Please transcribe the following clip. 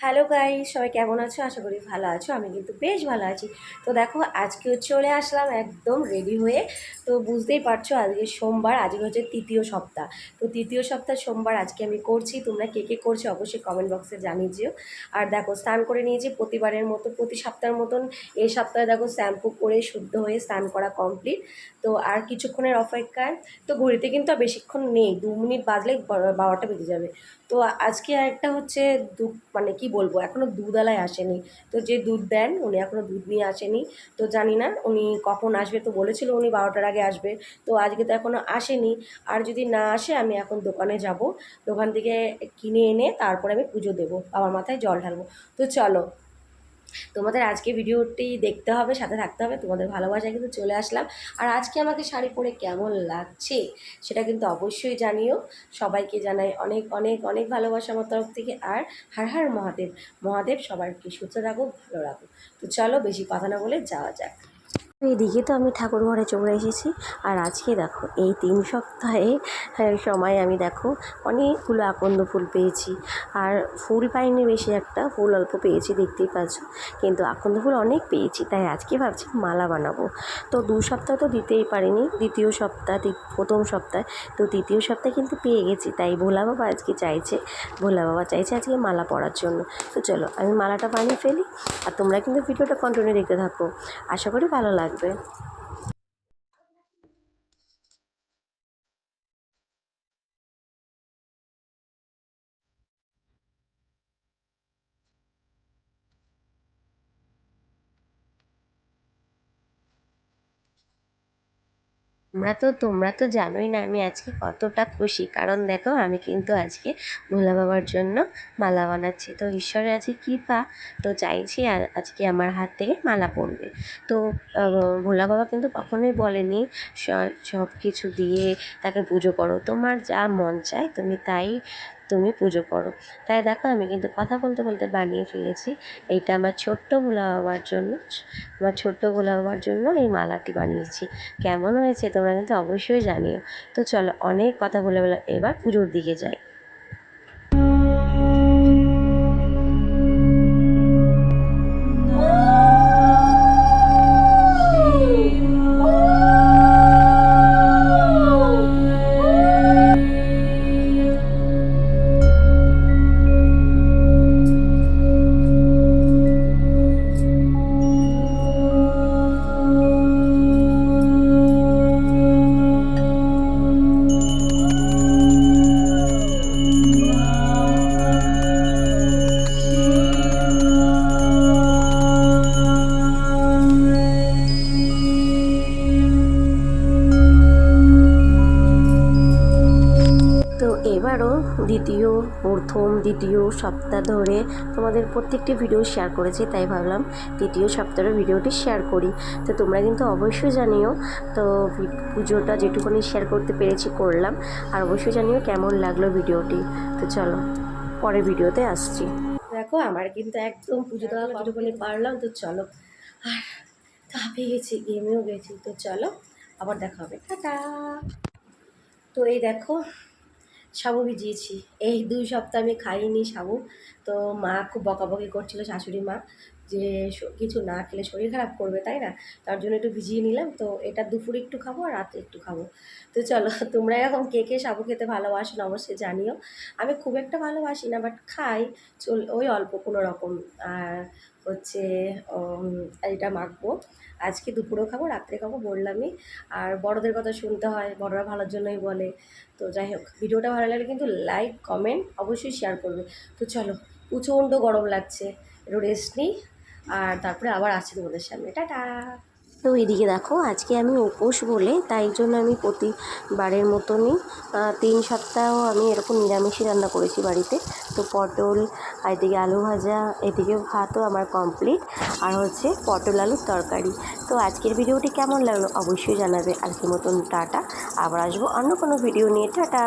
Hello guy সবাই কেমন আছো? আশা করি ভালো আছো, আমি কিন্তু বেশ ভালো আছি। তো দেখো আজকেও চলে আসলাম একদম রেডি হয়ে। তো বুঝতেই পারছ, আজকে সোমবার, আজকে হচ্ছে তৃতীয় সপ্তাহ। তো তৃতীয় সপ্তাহ সোমবার আজকে আমি করছি, তোমরা কে কে করছ অবশ্যই কমেন্ট বক্সে জানিয়ে যেও আর দেখো, স্নান করে নিয়েছি প্রতিবারের মতো, প্রতি সপ্তাহের মতন এই সপ্তাহে দেখো শ্যাম্পু করে শুদ্ধ হয়ে স্নান করা কমপ্লিট তো আর কিছুক্ষণের অপেক্ষায়, তো ঘড়িতে কিন্তু আর বেশিক্ষণ নেই, দু মিনিট বাজলেই বা- বারোটা বেজে যাবে। তো আজকে একটা হচ্ছে দুধ মানে কি বলব? এখনও দুধওয়ালায় আসেনি। তো যে দুধ দেন, উনি এখনও দুধ নিয়ে আসেনি। তো জানি না, উনি কখন আসবে? তো বলেছিল উনি বারোটার আগে আসবে। তো আজকে তো এখনও আসেনি। আর যদি না আসে, আমি এখন দোকানে যাব। দোকান থেকে কিনে এনে তারপরে আমি পুজো দেবো। বাবার মাথায় জল ঢালবো। তো চলো তোমাদের আজকে ভিডিওটি দেখতে হবে, সাথে থাকতে হবে, তোমাদের ভালোবাসায় কিন্তু চলে আসলাম। আর আজকে আমাকে শাড়ি পরে কেমন লাগছে সেটা কিন্তু অবশ্যই জানিও। সবাইকে জানাই অনেক অনেক অনেক ভালোবাসা আমার তরফ থেকে। আর হার হার মহাদেব মহাদেব সবাইকে সুস্থ রাখো ভালো রাখো তো চলো বেশি কথা না বলে যাওয়া যাক। এদিকে তো আমি ঠাকুর ঘরে চলে এসেছি। আর আজকে দেখো এই তিন সপ্তাহে হ্যাঁ, সময় আমি দেখো অনেকগুলো আকন্দ ফুল পেয়েছি। আর ফুল পাইনি বেশি একটা ফুল অল্প পেয়েছি দেখতেই পাচ্ছ। কিন্তু আকন্দ ফুল অনেক পেয়েছি তাই আজকে ভাবছি মালা বানাবো। তো দু সপ্তাহ তো দিতেই পারিনি দ্বিতীয় সপ্তাহ প্রথম সপ্তাহে তো তৃতীয় সপ্তাহে কিন্তু পেয়ে গেছি তাই ভোলা বাবা আজকে চাইছে ভোলা বাবা চাইছে আজকে মালা পরার জন্য। তো চলো আমি মালাটা বানিয়ে ফেলি আর তোমরা কিন্তু ভিডিওটা কন্টিনিউ দেখতে থাকো। আশা করি ভালো লাগবে তোমরা তো তোমরা তো জানোই না আমি আজকে কতটা খুশি। কারণ দেখো, আমি কিন্তু আজকে ভোলা বাবার জন্য মালা বানাচ্ছি। তো ঈশ্বরের আছে কৃপা, তো চাইছি আজকে আমার হাত থেকে মালা পড়বে তো ভোলা বাবা কিন্তু কখনোই বলেনি সব কিছু দিয়ে তাকে পুজো করো। তোমার যা মন চায় তুমি তাই তুমি পুজো করো। তাই দেখো, আমি কিন্তু কথা বলতে বলতে বানিয়ে ফেলেছি। এইটা আমার ছোট্ট ভোলা বাবার জন্য, আমার ছোট্ট ভোলা বাবার জন্য এই মালাটি বানিয়েছি। কেমন হয়েছে তোমরা কিন্তু অবশ্যই জানিও। তো চলো, অনেক কথা বলে বলে এবার পুজোর দিকে যাই। দ্বিতীয়, প্রথম, দ্বিতীয় সপ্তাহ ধরে তোমাদের প্রত্যেকটি ভিডিও শেয়ার করেছি, তাই ভাবলাম তৃতীয় সপ্তাহের ভিডিওটি শেয়ার করি। তো তোমরা কিন্তু অবশ্যই জানিও, তো পুজোটা যেটুকুনি শেয়ার করতে পেরেছি করলাম, আর অবশ্যই জানিও কেমন লাগল ভিডিওটি তো চলো, পরের ভিডিওতে আসছি। দেখো, আমার কিন্তু একদম পুজো দেওয়া কতক্ষণে পারলাম, তো চলো, আর কাঁপে গেছি গেমেও গেছি, তো চলো, আবার দেখা হবে। টাটা! তো এই দেখো সাবু ভিজিয়েছি। এই দুই সপ্তাহ আমি খাইনি সাবু তো মা খুব বকাবকি করছিল শাশুড়ি মা। যে কিছু না খেলে শরীর খারাপ করবে, তাই না? তার জন্য একটু ভিজিয়ে নিলাম, তো এটা দুপুরে একটু খাব আর রাতে একটু খাব। তো চলো, তোমরা এরকম কে কে সাবু খেতে ভালোবাসো না অবশ্যই জানিও। আমি খুব একটা ভালোবাসি না বাট খাই, চল, ওই অল্প কোনো রকম। আর হচ্ছে এটা মাখবো। আজকে দুপুরেও খাব, রাত্রে খাব বললামই। আর বড়দের কথা শুনতে হয়, বড়রা ভালোর জন্যই বলে। তো যাই হোক, ভিডিওটা ভালো লাগলে কিন্তু লাইক কমেন্ট অবশ্যই শেয়ার করবে। তো চলো, প্রচণ্ড গরম লাগছে, একটু রেস্ট নিই। আর তারপরে আবার আসছি তোমাদের সামনে। টাটা! তো এদিকে দেখো, আজকে আমি উপোস বলে, তাই জন্য আমি প্রতিবারের মতনই তিন সপ্তাহ আমি এরকম নিরামিষই রান্না করেছি বাড়িতে। তো পটল, আর এদিকে আলু ভাজা, এদিকে ভাতও আমার কমপ্লিট আর হচ্ছে পটল আলুর তরকারি। তো আজকের ভিডিওটি কেমন লাগল অবশ্যই জানাবে আজকের মতন টাটা। আবার আসব অন্য কোনো ভিডিও নিয়ে। টাটা!